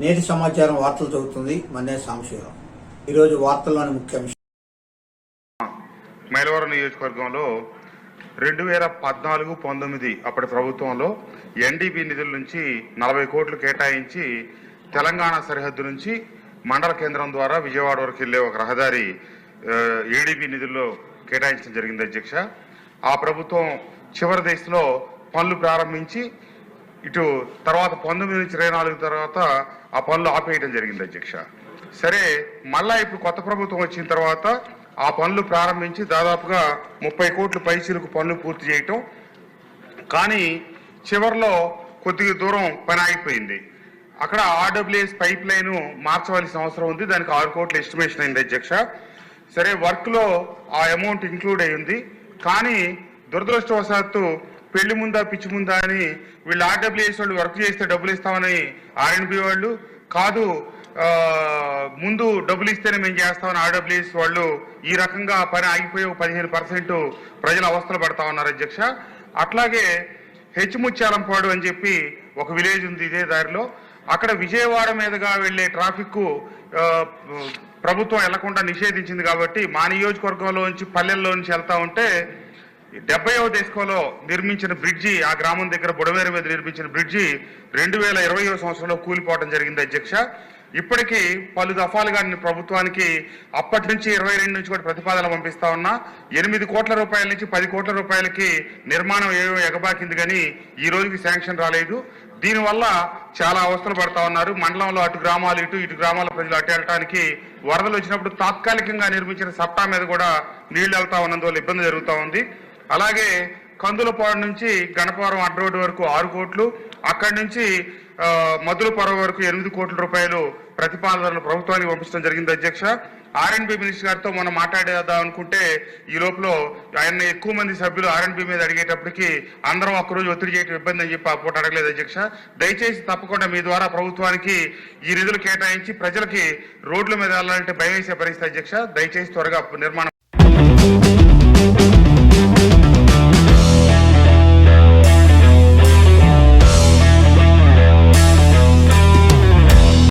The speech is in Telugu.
నేటి సమాచారం వార్తలు చదువుతుంది మన్నే సాంశివరావు ఈరోజు వార్తల్లోని ముఖ్యాంశం మైలవరం నియోజకవర్గంలో రెండు వేల పద్నాలుగు పంతొమ్మిది అప్పటి ప్రభుత్వంలో ఎన్డీపీ నిధుల నుంచి నలభై కోట్లు కేటాయించి తెలంగాణ సరిహద్దు నుంచి మండల కేంద్రం ద్వారా విజయవాడ వరకు వెళ్ళే ఒక రహదారి ఏడీపీ నిధుల్లో కేటాయించడం జరిగింది అధ్యక్ష. ఆ ప్రభుత్వం చివరి దశలో పనులు ప్రారంభించి ఇటు తర్వాత పంతొమ్మిది నుంచి ఇరవై నాలుగు తర్వాత ఆ పనులు ఆపేయడం జరిగింది అధ్యక్ష. సరే మళ్ళా ఇప్పుడు కొత్త ప్రభుత్వం వచ్చిన తర్వాత ఆ పనులు ప్రారంభించి దాదాపుగా ముప్పై కోట్లు పైసలకు పనులు పూర్తి చేయటం కానీ చివరిలో కొద్దిగా దూరం పని ఆగిపోయింది. అక్కడ ఆర్డబ్ల్యూఎస్ పైప్ లైన్ మార్చవలసిన అవసరం ఉంది దానికి ఆరు కోట్ల ఎస్టిమేషన్ అయింది అధ్యక్ష. సరే వర్క్లో ఆ అమౌంట్ ఇంక్లూడ్ అయ్యింది కానీ దురదృష్టవశాత్తు పెళ్ళి ముందా పిచ్చి ముందా అని వీళ్ళు ఆర్డబ్ల్యూఎస్ వాళ్ళు వర్క్ చేస్తే డబ్బులు ఇస్తామని ఆర్ఎన్బి వాళ్ళు కాదు ముందు డబ్బులు ఇస్తేనే మేము చేస్తామని ఆర్డబ్ల్యూఎస్ వాళ్ళు ఈ రకంగా పని ఆగిపోయి పదిహేను పర్సెంట్ ప్రజలు అవస్థలు పడతా ఉన్నారు అధ్యక్ష. అట్లాగే హెచ్ముత్యాలంపాడు అని చెప్పి ఒక విలేజ్ ఉంది ఇదే దారిలో. అక్కడ విజయవాడ మీదుగా వెళ్ళే ట్రాఫిక్ ప్రభుత్వం వెళ్ళకుండా నిషేధించింది కాబట్టి మా నియోజకవర్గంలో నుంచి పల్లెల్లో నుంచి వెళ్తా ఉంటే డెబ్బైవ దేశంలో నిర్మించిన బ్రిడ్జి ఆ గ్రామం దగ్గర బుడమేరు మీద నిర్మించిన బ్రిడ్జి రెండు వేల ఇరవయో సంవత్సరంలో కూలిపోవడం జరిగింది అధ్యక్ష. ఇప్పటికీ పలు దఫాలుగా ప్రభుత్వానికి అప్పటి నుంచి ఇరవై రెండు నుంచి కూడా ప్రతిపాదన పంపిస్తా ఉన్నా. ఎనిమిది కోట్ల రూపాయల నుంచి పది కోట్ల రూపాయలకి నిర్మాణం ఏవో ఎగబాకింది కానీ ఈ రోజుకి శాంక్షన్ రాలేదు. దీనివల్ల చాలా అవస్థలు పడతా ఉన్నారు. మండలంలో అటు గ్రామాలు ఇటు ఇటు గ్రామాల ప్రజలు అటు వెళ్ళటానికి వరదలు వచ్చినప్పుడు తాత్కాలికంగా నిర్మించిన సప్తా మీద కూడా నీళ్ళు వెళ్తా ఉన్నందువల్ల ఇబ్బంది జరుగుతూ ఉంది. అలాగే కందులపాడు నుంచి గణపవరం అడ్డ రోడ్డు వరకు ఆరు కోట్లు అక్కడి నుంచి మధులపరం వరకు ఎనిమిది కోట్ల రూపాయలు ప్రతిపాదనలు ప్రభుత్వానికి పంపించడం జరిగింది అధ్యక్ష. ఆర్ఎన్బి మినిస్టర్ గారితో మనం మాట్లాడేద్దాం అనుకుంటే ఈ లోపల ఆయన ఎక్కువ మంది సభ్యులు ఆర్ఎన్బి మీద అడిగేటప్పటికి అందరం ఒక్కరోజు ఒత్తిడి చేయడం ఇబ్బంది అని చెప్పి ఆ పూట అడగలేదు అధ్యక్ష. దయచేసి తప్పకుండా మీ ద్వారా ప్రభుత్వానికి ఈ నిధులు కేటాయించి ప్రజలకి రోడ్ల మీద వెళ్ళాలంటే భయం వేసే పరిస్థితి అధ్యక్ష. దయచేసి త్వరగా నిర్మాణం